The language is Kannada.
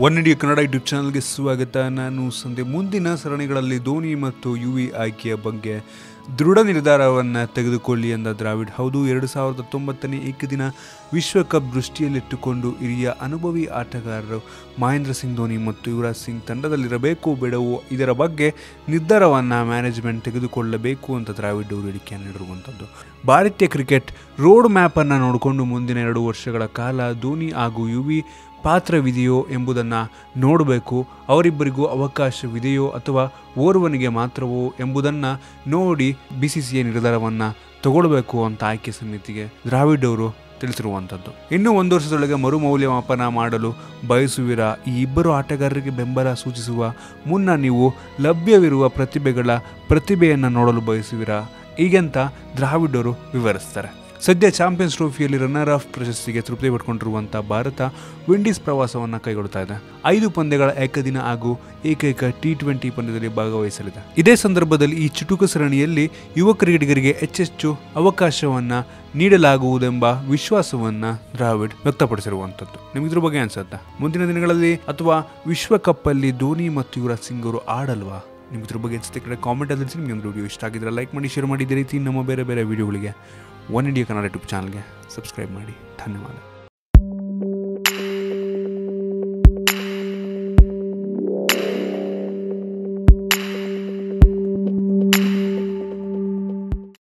ಒನ್ ಇಂಡಿಯಾ ಕನ್ನಡ ಯೂಟ್ಯೂಬ್ ಚಾನಲ್ಗೆ ಸ್ವಾಗತ. ನಾನು ಸಂಧೆ ಮುಂದಿನ ಸರಣಿಗಳಲ್ಲಿ ಧೋನಿ ಮತ್ತು ಯುವಿ ಆಯ್ಕೆಯ ಬಗ್ಗೆ ದೃಢ ನಿರ್ಧಾರವನ್ನು ತೆಗೆದುಕೊಳ್ಳಿ ಎಂದ ದ್ರಾವಿಡ್. ಹೌದು, ಎರಡು ಸಾವಿರದ ಹತ್ತೊಂಬತ್ತನೇ ಏಕದಿನ ವಿಶ್ವಕಪ್ ದೃಷ್ಟಿಯಲ್ಲಿಟ್ಟುಕೊಂಡು ಹಿರಿಯ ಅನುಭವಿ ಆಟಗಾರರು ಮಹೇಂದ್ರ ಸಿಂಗ್, ಧೋನಿ ಮತ್ತು ಯುವರಾಜ್ ಸಿಂಗ್ ತಂಡದಲ್ಲಿರಬೇಕು, ಬೇಡವೋ ಇದರ ಬಗ್ಗೆ ನಿರ್ಧಾರವನ್ನು ಮ್ಯಾನೇಜ್ಮೆಂಟ್ ತೆಗೆದುಕೊಳ್ಳಬೇಕು ಅಂತ ದ್ರಾವಿಡ್ ಅವರು ಹೇಳಿಕೆ ನೀಡಿರುವಂಥದ್ದು ಭಾರತೀಯ ಕ್ರಿಕೆಟ್ ರೋಡ್ ಮ್ಯಾಪನ್ನು ನೋಡಿಕೊಂಡು ಮುಂದಿನ ಎರಡು ವರ್ಷಗಳ ಕಾಲ ಧೋನಿ ಹಾಗೂ ಯುವಿ ಪಾತ್ರವಿದೆಯೋ ಎಂಬುದನ್ನು ನೋಡಬೇಕು, ಅವರಿಬ್ಬರಿಗೂ ಅವಕಾಶವಿದೆಯೋ ಅಥವಾ ಓರ್ವನಿಗೆ ಮಾತ್ರವೋ ಎಂಬುದನ್ನು ನೋಡಿ ಬಿ ಸಿ ಎ ನಿರ್ಧಾರವನ್ನು ತಗೊಳ್ಬೇಕು ಅಂತ ಆಯ್ಕೆ ಸಮಿತಿಗೆ ದ್ರಾವಿಡ್ ಅವರು ತಿಳಿಸಿರುವಂಥದ್ದು ಇನ್ನೂ ಒಂದು ವರ್ಷದೊಳಗೆ ಮರು ಮೌಲ್ಯಮಾಪನ ಮಾಡಲು ಬಯಸುವಿರಾ? ಈ ಇಬ್ಬರು ಆಟಗಾರರಿಗೆ ಬೆಂಬಲ ಸೂಚಿಸುವ ಮುನ್ನ ನೀವು ಲಭ್ಯವಿರುವ ಪ್ರತಿಭೆಗಳ ಪ್ರತಿಭೆಯನ್ನು ನೋಡಲು ಬಯಸುವಿರಾ? ಹೀಗೆಂತ ದ್ರಾವಿಡ್ ಅವರು ವಿವರಿಸ್ತಾರೆ. ಸದ್ಯ ಚಾಂಪಿಯನ್ಸ್ ಟ್ರೋಫಿಯಲ್ಲಿ ರನ್ನರ್ ಆಫ್ ಪ್ರಶಸ್ತಿಗೆ ತೃಪ್ತಿ ಪಡ್ಕೊಂಡಿರುವಂಥ ಭಾರತ ವಿಂಡೀಸ್ ಪ್ರವಾಸವನ್ನು ಕೈಗೊಳ್ತಾ ಇದೆ. ಐದು ಪಂದ್ಯಗಳ ಏಕದಿನ ಹಾಗೂ ಏಕೈಕ ಟಿ ಟ್ವೆಂಟಿ ಪಂದ್ಯದಲ್ಲಿ ಭಾಗವಹಿಸಲಿದೆ. ಇದೇ ಸಂದರ್ಭದಲ್ಲಿ ಈ ಚುಟುಕು ಸರಣಿಯಲ್ಲಿ ಯುವ ಕ್ರಿಕೆಟಿಗರಿಗೆ ಹೆಚ್ಚೆಚ್ಚು ಅವಕಾಶವನ್ನು ನೀಡಲಾಗುವುದೆಂಬ ವಿಶ್ವಾಸವನ್ನ ದ್ರಾವಿಡ್ ವ್ಯಕ್ತಪಡಿಸಿರುವಂಥದ್ದು ನಿಮಗೆ ಇದ್ರ ಬಗ್ಗೆ ಅನ್ಸುತ್ತಾ? ಮುಂದಿನ ದಿನಗಳಲ್ಲಿ ಅಥವಾ ವಿಶ್ವಕಪ್ ಅಲ್ಲಿ ಧೋನಿ ಮತ್ತು ಯುವರಾಜ್ ಸಿಂಗ್ ಅವರು ಆಡಲ್ವಾ? ನಿಮ್ಗೆ ಇದ್ರ ಬಗ್ಗೆ ಅನ್ಸುತ್ತೆ ಕಡೆ ಕಾಮೆಂಟ್ ಅಲ್ಲಿ ನಿಮ್ಗೆ ವಿಡಿಯೋ ಇಷ್ಟ ಆಗಿದ್ರೆ ಲೈಕ್ ಮಾಡಿ ಶೇರ್ ಮಾಡಿ. ಇದೇ ರೀತಿ ನಮ್ಮ ಬೇರೆ ಬೇರೆ ವಿಡಿಯೋಗಳಿಗೆ ಒನ್ ಇಂಡಿಯಾ ಕನ್ನಡ ಯೂಟ್ಯೂಬ್ ಚಾನಲ್ಗೆ ಸಬ್ಸ್ಕ್ರೈಬ್ ಮಾಡಿ ಧನ್ಯವಾದ